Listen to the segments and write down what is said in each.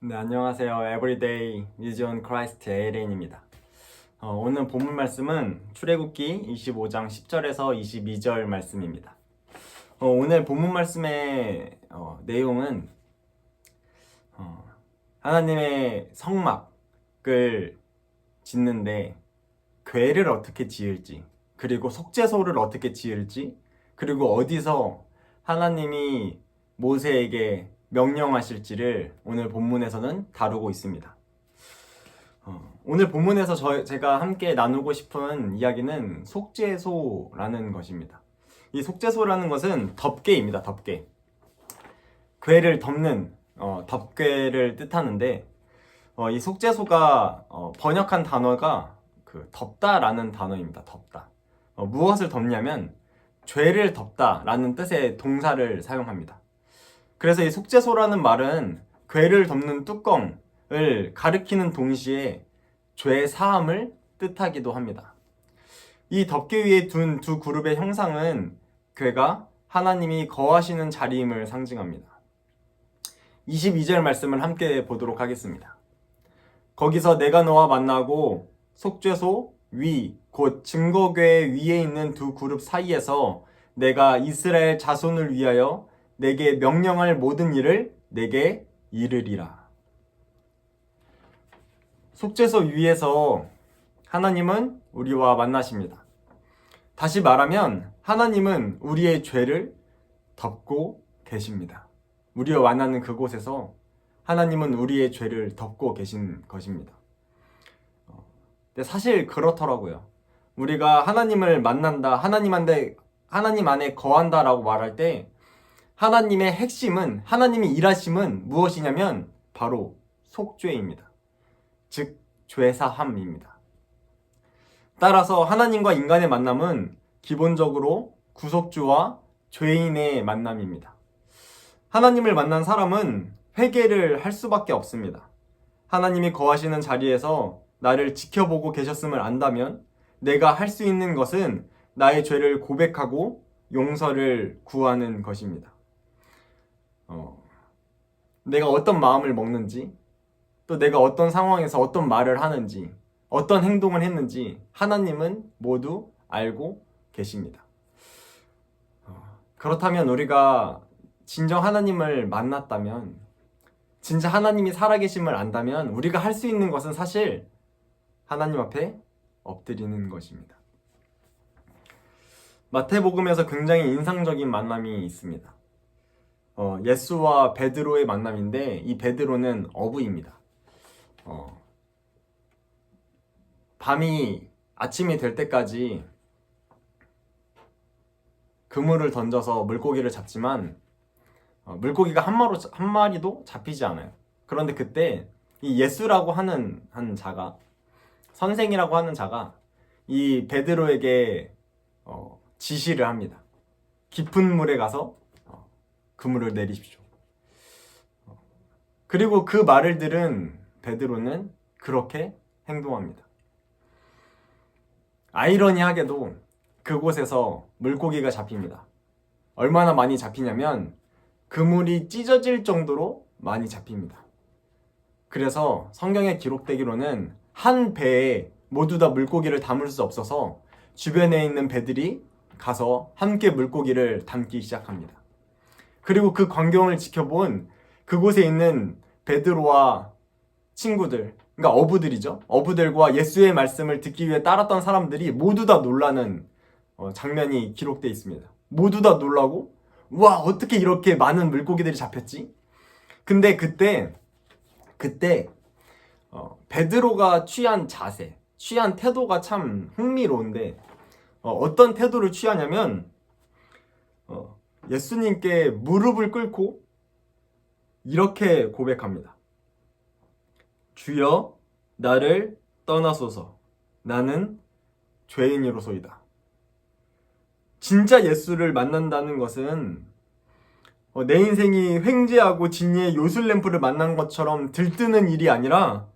네, 안녕하세요. Everyday Vision Christ 에렌입니다. 어, 오늘 본문 말씀은 출애굽기 25장 10절에서 22절 말씀입니다. 어, 오늘 본문 말씀의 어, 내용은 어, 하나님의 성막을 짓는데 궤를 어떻게 지을지 그리고 속죄소를 어떻게 지을지 그리고 어디서 하나님이 모세에게 명령하실지를 오늘 본문에서는 다루고 있습니다. 어, 오늘 본문에서 저, 제가 함께 나누고 싶은 이야기는 속죄소라는 것입니다. 이 속죄소라는 것은 덮개입니다. 덮개. 궤를 덮는 어, 덮개를 뜻하는데 어, 이 속죄소가 어, 번역한 단어가 그 덮다라는 단어입니다. 덮다. 어, 무엇을 덮냐면 죄를 덮다라는 뜻의 동사를 사용합니다. 그래서 이 속죄소라는 말은 괴를 덮는 뚜껑을 가리키는 동시에 죄 사함을 뜻하기도 합니다. 이 덮개 위에 둔 두 그룹의 형상은 괴가 하나님이 거하시는 자리임을 상징합니다. 22절 말씀을 함께 보도록 하겠습니다. 거기서 내가 너와 만나고 속죄소 위, 곧 증거궤 위에 있는 두 그룹 사이에서 내가 이스라엘 자손을 위하여 내게 명령할 모든 일을 내게 이르리라. 속죄소 위에서 하나님은 우리와 만나십니다. 다시 말하면 하나님은 우리의 죄를 덮고 계십니다. 우리와 만나는 그곳에서 하나님은 우리의 죄를 덮고 계신 것입니다. 어, 근데 사실 그렇더라고요. 우리가 하나님을 만난다, 하나님한테 하나님 안에 거한다라고 말할 때 하나님의 핵심은 하나님이 일하심은 무엇이냐면 바로 속죄입니다. 즉 죄사함입니다. 따라서 하나님과 인간의 만남은 기본적으로 구속주와 죄인의 만남입니다. 하나님을 만난 사람은 회개를 할 수밖에 없습니다. 하나님이 거하시는 자리에서 나를 지켜보고 계셨음을 안다면 내가 할 수 있는 것은 나의 죄를 고백하고 용서를 구하는 것입니다. 어, 내가 어떤 마음을 먹는지, 또 내가 어떤 상황에서 어떤 말을 하는지, 어떤 행동을 했는지 하나님은 모두 알고 계십니다. 어, 그렇다면 우리가 진정 하나님을 만났다면, 진짜 하나님이 살아계심을 안다면 우리가 할 수 있는 것은 사실 하나님 앞에 엎드리는 것입니다. 마태복음에서 굉장히 인상적인 만남이 있습니다. 어, 예수와 베드로의 만남인데 이 베드로는 어부입니다. 어, 밤이 아침이 될 때까지 그물을 던져서 물고기를 잡지만 어, 물고기가 한, 마로, 한 마리도 잡히지 않아요. 그런데 그때 이 예수라고 하는 한 자가 선생이라고 하는 자가 이 베드로에게 어, 지시를 합니다. 깊은 물에 가서 어, 그물을 내리십시오. 어, 그리고 그 말을 들은 베드로는 그렇게 행동합니다. 아이러니하게도 그곳에서 물고기가 잡힙니다. 얼마나 많이 잡히냐면 그물이 찢어질 정도로 많이 잡힙니다. 그래서 성경에 기록되기로는 한 배에 모두 다 물고기를 담을 수 없어서 주변에 있는 배들이 가서 함께 물고기를 담기 시작합니다. 그리고 그 광경을 지켜본 그곳에 있는 베드로와 친구들, 그러니까 어부들이죠. 어부들과 예수의 말씀을 듣기 위해 따랐던 사람들이 모두 다 놀라는 어, 장면이 기록되어 있습니다. 모두 다 놀라고, 와, 어떻게 이렇게 많은 물고기들이 잡혔지? 근데 그때, 그때, 어, 베드로가 취한 자세, 취한 태도가 참 흥미로운데, 어, 떤 태도를 취하냐면 어, 예수님께 무릎을 꿇고 이렇게 고백합니다. 주여 나를 떠나소서 나는 죄인이로소이다. 진짜 예수를 만난다는 것은 어, 내 인생이 횡재하고 진리의 요술램프를 만난 것처럼 들뜨는 일이 아니라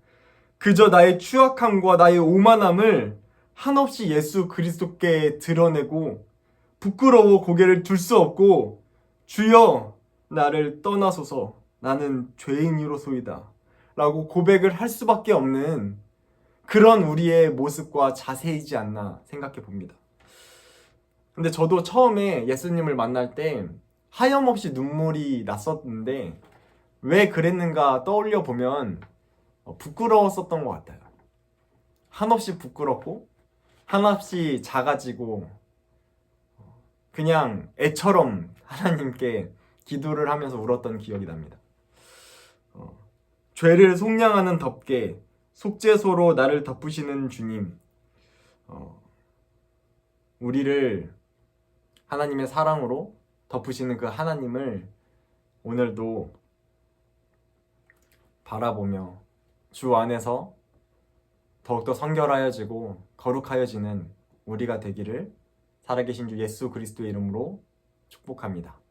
그저 나의 추악함과 나의 오만함을 한없이 예수 그리스도께 드러내고 부끄러워 고개를 들 수 없고 주여 나를 떠나소서 나는 죄인이로소이다 라고 고백을 할 수밖에 없는 그런 우리의 모습과 자세이지 않나 생각해 봅니다. 근데 저도 처음에 예수님을 만날 때 하염없이 눈물이 났었는데 왜 그랬는가 떠올려 보면 어, 부끄러웠었던 것 같아요. 한없이 부끄럽고 한없이 작아지고 어, 그냥 애처럼 하나님께 기도를 하면서 울었던 기억이 납니다. 어, 죄를 속량하는 덮개, 속죄소로 나를 덮으시는 주님, 어, 우리를 하나님의 사랑으로 덮으시는 그 하나님을 오늘도 바라보며 주 안에서 더욱더 성결하여지고 거룩하여지는 우리가 되기를 살아계신 주 예수 그리스도의 이름으로 축복합니다.